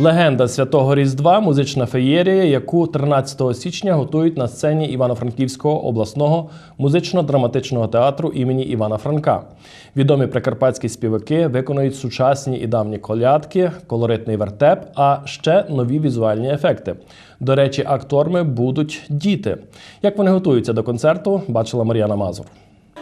Легенда святого Різдва музична феєрія, яку 13 січня готують на сцені Івано-Франківського обласного музично-драматичного театру імені Івана Франка. Відомі прикарпатські співаки виконують сучасні і давні колядки, колоритний вертеп, а ще нові візуальні ефекти. До речі, акторами будуть діти. Як вони готуються до концерту, бачила Мар'яна Мазур.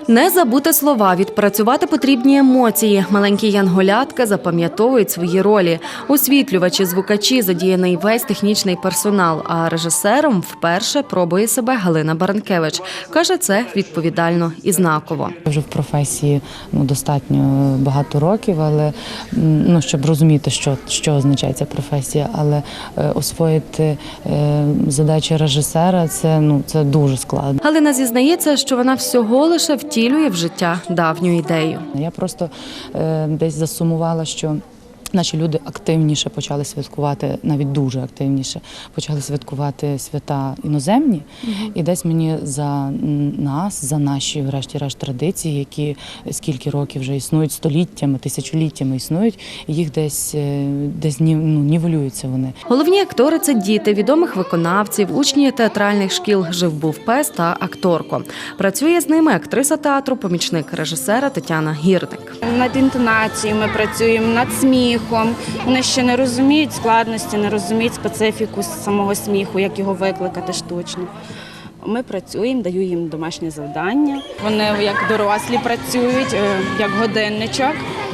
Не забути слова, відпрацювати потрібні емоції. Маленькі янголятка запам'ятовують свої ролі. Освітлювачі, звукачі, задіяний весь технічний персонал. А режисером вперше пробує себе Галина Баранкевич. Каже, це відповідально і знаково. Вже в професії ну, достатньо багато років, але ну, щоб розуміти, що, що означає ця професія, але е, освоїти е, задачі режисера це, ну, це дуже складно. Галина зізнається, що вона всього лише втілює в життя давню ідею. Я просто е, десь засумувала, що. Наші люди активніше почали святкувати, навіть дуже активніше почали святкувати свята іноземні, і десь мені за нас, за наші, врешті-решт, традиції, які скільки років вже існують, століттями, тисячоліттями існують, їх десь е, десь ні, ну, нівелюються вони. Головні актори це діти відомих виконавців, учні театральних шкіл Живбув Пес та акторко. Працює з ними актриса театру, помічник режисера Тетяна Гірник. Над інтонацією ми працюємо, над сміхом. Вони ще не розуміють складності, не розуміють специфіку самого сміху, як його викликати штучно. Ми працюємо, даю їм домашнє завдання. Вони як дорослі працюють, е, як годинничок.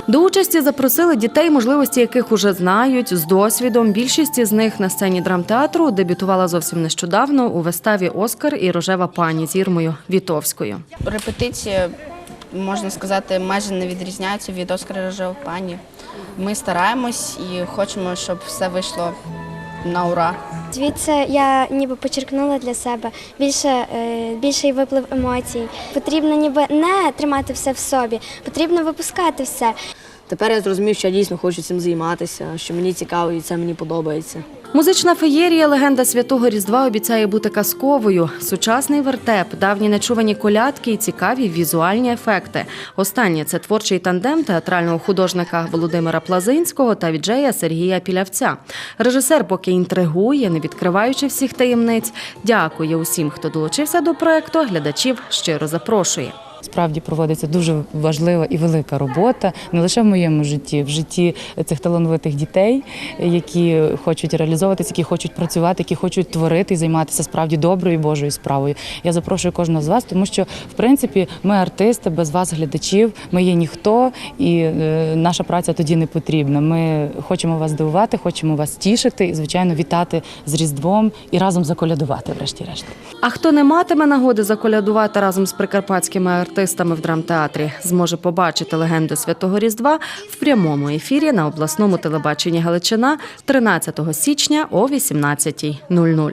До участі запросили дітей, можливості яких уже знають з досвідом. Більшість із них на сцені драмтеатру дебютувала зовсім нещодавно у виставі Оскар і рожева пані з Ірмою Вітовською. Репетиції, можна сказати, майже не відрізняються від Оскара Рожева пані. Ми стараємось і хочемо, щоб все вийшло на ура. Звідси я ніби почерпнула для себе більше, е, більший виплив емоцій. Потрібно ніби не тримати все в собі, потрібно випускати все. Тепер я зрозумів, що я дійсно хочу цим займатися, що мені цікаво і це мені подобається. Музична феєрія Легенда святого Різдва обіцяє бути казковою. Сучасний вертеп, давні нечувані колядки і цікаві візуальні ефекти. Останнє це творчий тандем театрального художника Володимира Плазинського та віджея Сергія Пілявця. Режисер поки інтригує, не відкриваючи всіх таємниць. Дякує усім, хто долучився до проекту. Глядачів щиро запрошує. Справді проводиться дуже важлива і велика робота не лише в моєму житті, в житті цих талановитих дітей, які хочуть реалізовуватися, які хочуть працювати, які хочуть творити і займатися справді доброю Божою справою. Я запрошую кожного з вас, тому що в принципі ми артисти, без вас, глядачів, ми є ніхто, і е, наша праця тоді не потрібна. Ми хочемо вас дивувати, хочемо вас тішити і, звичайно, вітати з Різдвом і разом заколядувати, врешті-решт. А хто не матиме нагоди заколядувати разом з прикарпатськими артистами в драмтеатрі, зможе побачити легенду святого Різдва в прямому ефірі на обласному телебаченні Галичина 13 січня о 18.00.